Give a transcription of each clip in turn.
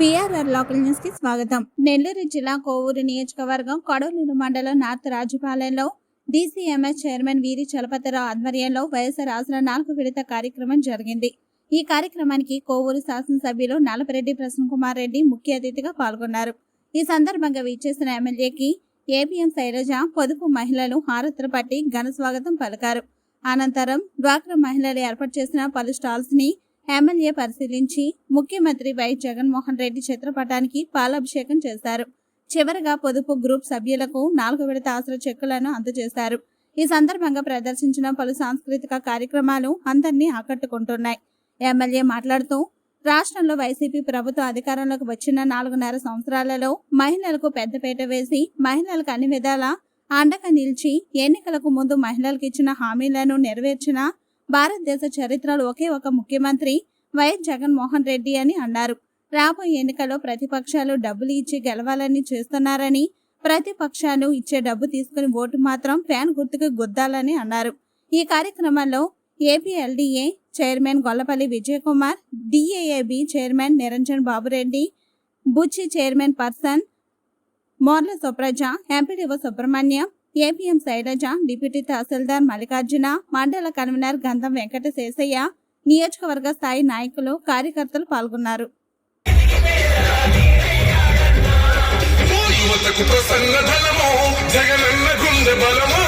BRR local న్యూస్కి స్వాగతం. నెల్లూరు జిల్లా కోవూరు నియోజకవర్గం కొడవలూరు మండలం నార్త్ రాజుపాలెంలో డీసీఎంఎస్ చైర్మన్ వీరి చలపతిరావు ఆధ్వర్యంలో వైఎస్ఆర్ ఆసరా నాలుగు విడత కార్యక్రమం జరిగింది. ఈ కార్యక్రమానికి కోవూరు శాసనసభ్యులు నలపరెడ్డి ప్రసన్న కుమార్ రెడ్డి ముఖ్య అతిథిగా పాల్గొన్నారు. ఈ సందర్భంగా విచ్చేసిన ఎమ్మెల్యేకి ఏబిఎం శైలజ పొదుపు మహిళలు హారతులు పట్టి ఘన స్వాగతం పలికారు. అనంతరం డ్వాక్రా మహిళలు ఏర్పాటు చేసిన పలు స్టాల్స్ని ఎమ్మెల్యే పరిశీలించి ముఖ్యమంత్రి వై జగన్మోహన్ రెడ్డి చిత్రపటానికి పాలాభిషేకం చేశారు. చివరగా పొదుపు గ్రూప్ సభ్యులకు నాలుగు విడత ఆసుల చెక్కులను అందజేశారు. ఈ సందర్భంగా ప్రదర్శించిన పలు సాంస్కృతిక కార్యక్రమాలు అందరినీ ఆకట్టుకుంటున్నాయి. ఎమ్మెల్యే మాట్లాడుతూ రాష్ట్రంలో వైసీపీ ప్రభుత్వం అధికారంలోకి వచ్చిన నాలుగున్నర సంవత్సరాలలో మహిళలకు పెద్దపీట వేసి మహిళలకు అన్ని విధాలా అండగా నిలిచి ఎన్నికలకు ముందు మహిళలకు ఇచ్చిన హామీలను నెరవేర్చిన భారతదేశ చరిత్రలో ఒకే ఒక ముఖ్యమంత్రి వైఎస్ జగన్మోహన్ రెడ్డి అని అన్నారు. రాబోయే ఎన్నికల్లో ప్రతిపక్షాలు డబ్బులు ఇచ్చి గెలవాలని చేస్తున్నారని ప్రతిపక్షాలు ఇచ్చే డబ్బు తీసుకుని ఓటు మాత్రం ఫ్యాన్ గుర్తుకు గుద్దాలని అన్నారు. ఈ కార్యక్రమంలో APLDA chairman Gollapalli Vijayakumar DAAB chairman Niranjan Babureddy Buchi chairman person Morla Supraja MPDO Subrahmanyam APM Sailaja deputy tahsildar Mallikarjuna మండల కన్వీనర్ గంధం వెంకట శేషయ్య నియోజకవర్గ స్థాయి నాయకులు కార్యకర్తలు పాల్గొన్నారు. ప్రసన్న ధనము జగనన్న గుండె బలము.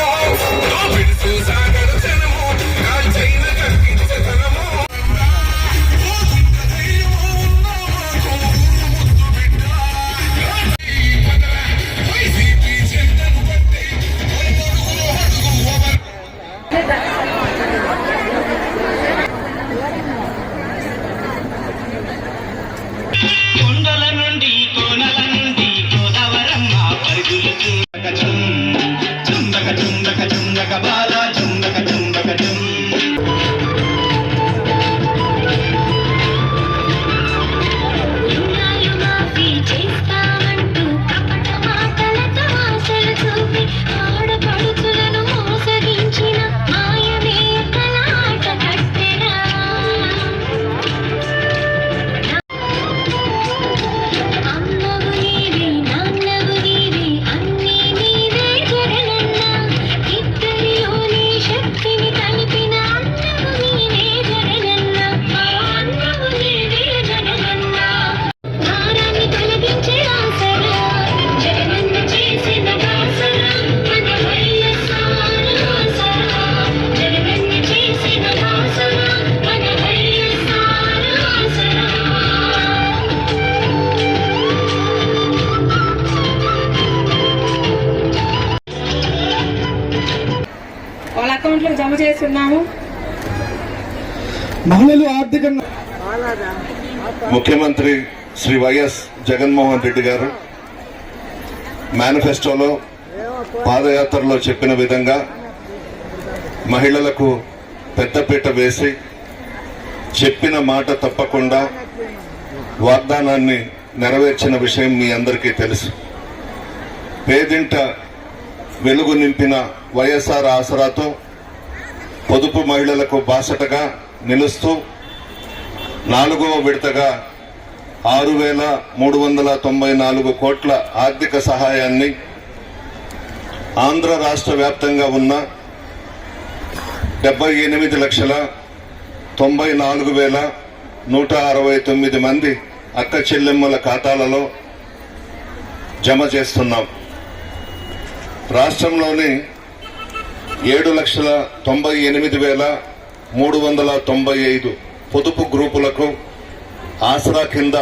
అకౌంట్లో జమ చేస్తున్నాము. మహిళలు ఆర్థికంగా ముఖ్యమంత్రి శ్రీ వైఎస్ జగన్మోహన్ రెడ్డి గారు మేనిఫెస్టోలో పాదయాత్రలో చెప్పిన విధంగా మహిళలకు పెద్దపీట వేసి చెప్పిన మాట తప్పకుండా వాగ్దానాన్ని నెరవేర్చిన విషయం మీ అందరికీ తెలుసు. పేదింట వెలుగు నింపిన వైఎస్ఆర్ ఆసరాతో పొదుపు మహిళలకు బాసటగా నిలుస్తూ నాలుగవ విడతగా ఆరు వేల మూడు వందల తొంభై నాలుగు కోట్ల ఆర్థిక సహాయాన్ని ఆంధ్ర రాష్ట్ర వ్యాప్తంగా ఉన్న డెబ్బై ఎనిమిది లక్షల తొంభై నాలుగు వేల నూట అరవై తొమ్మిది మంది అక్క చెల్లెమ్మల ఖాతాలలో జమ చేస్తున్నాం. రాష్ట్రంలోని ఏడు లక్షల తొంభై ఎనిమిది వేల మూడు వందల తొంభై ఐదు పొదుపు గ్రూపులకు ఆసరా కింద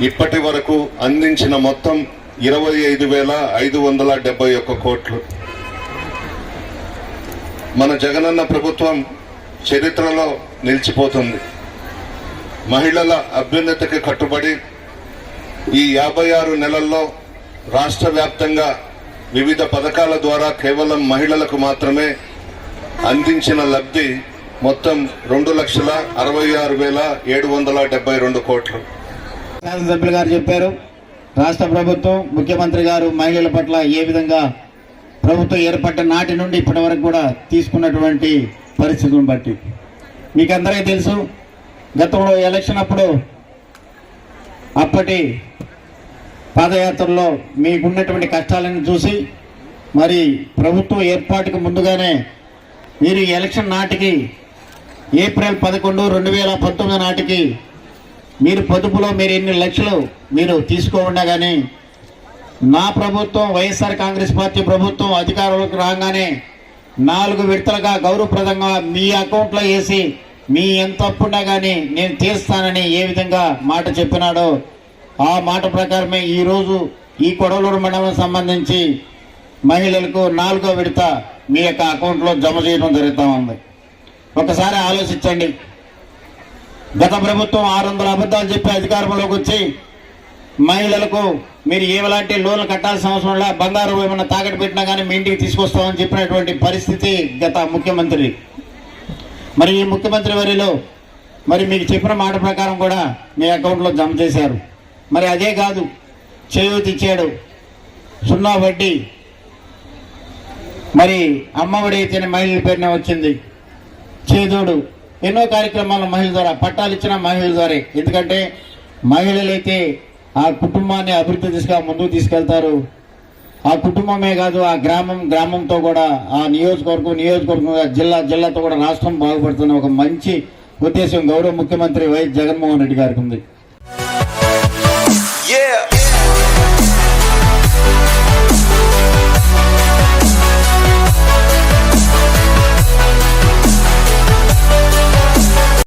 ఇప్పటి వరకు అందించిన మొత్తం ఇరవై ఐదు వేల ఐదు వందల డెబ్బై ఒక్క కోట్లు. మన జగనన్న ప్రభుత్వం చరిత్రలో నిలిచిపోతుంది. మహిళల అభ్యున్నతికి కట్టుబడి ఈ యాభై ఆరు నెలల్లో రాష్ట్ర వ్యాప్తంగా వివిధ పథకాల ద్వారా కేవలం మహిళలకు మాత్రమే అందించిన లబ్ధి మొత్తం రెండు లక్షల అరవై ఆరు వేల ఏడు వందల డెబ్బై రెండు కోట్లు. సభ్యులు గారు చెప్పారు రాష్ట్ర ప్రభుత్వం ముఖ్యమంత్రి గారు మహిళల పట్ల ఏ విధంగా ప్రభుత్వం ఏర్పడ్డ నాటి నుండి ఇప్పటి వరకు కూడా తీసుకున్నటువంటి పరిస్థితులను బట్టి. మీకు అందరికీ తెలుసు గతంలో ఎలక్షన్ అప్పుడు అప్పటి పాదయాత్రలో మీకున్నటువంటి కష్టాలను చూసి మరి ప్రభుత్వం ఏర్పాటుకు ముందుగానే మీరు ఎలక్షన్ నాటికి ఏప్రిల్ పదకొండు రెండు వేల పంతొమ్మిది నాటికి మీరు పొదుపులో మీరు ఎన్ని లక్షలు మీరు తీసుకోకుండా కానీ నా ప్రభుత్వం వైఎస్ఆర్ కాంగ్రెస్ పార్టీ ప్రభుత్వం అధికారంలోకి రాగానే నాలుగు విడతలుగా గౌరవప్రదంగా మీ అకౌంట్లో వేసి మీ ఎంత అప్పున్నా కానీ నేను తీస్తానని ఏ విధంగా మాట చెప్పినాడో ఆ మాట ప్రకారమే ఈరోజు ఈ కొడవలూరు మండలం సంబంధించి మహిళలకు నాలుగో విడత మీ యొక్క అకౌంట్లో జమ చేయడం జరుగుతూ ఉంది. ఒకసారి ఆలోచించండి. గత ప్రభుత్వం ఆరు వందల అబద్ధాలు చెప్పి అధికారంలోకి వచ్చి మహిళలకు మీరు ఏలాంటి లోన్లు కట్టాల్సిన అవసరం లే బంగారం ఏమైనా తాకట్టు పెట్టినా కానీ మీ ఇంటికి తీసుకొస్తామని చెప్పినటువంటి పరిస్థితి గత ముఖ్యమంత్రి. మరి ఈ ముఖ్యమంత్రి వరిలో మరి మీకు చెప్పిన మాట ప్రకారం కూడా మీ అకౌంట్లో జమ చేశారు. మరి అదే కాదు చేయూతిచ్చాడు సున్నా వడ్డీ. మరి అమ్మఒడి అయితేనే మహిళల పేరునే వచ్చింది. చేదోడు. ఎన్నో కార్యక్రమాలు మహిళల ద్వారా పట్టాలు ఇచ్చిన మహిళల ద్వారా. ఎందుకంటే మహిళలైతే ఆ కుటుంబాన్ని అభివృద్ధి దిశగా ముందుకు తీసుకెళ్తారు. ఆ కుటుంబమే కాదు ఆ గ్రామం గ్రామంతో కూడా ఆ నియోజకవర్గం నియోజకవర్గం జిల్లా జిల్లాతో కూడా రాష్ట్రం బాగుపడుతున్న ఒక మంచి ఉద్దేశం గౌరవ ముఖ్యమంత్రి వైఎస్ జగన్మోహన్ రెడ్డి గారికి ఉంది. Yeah.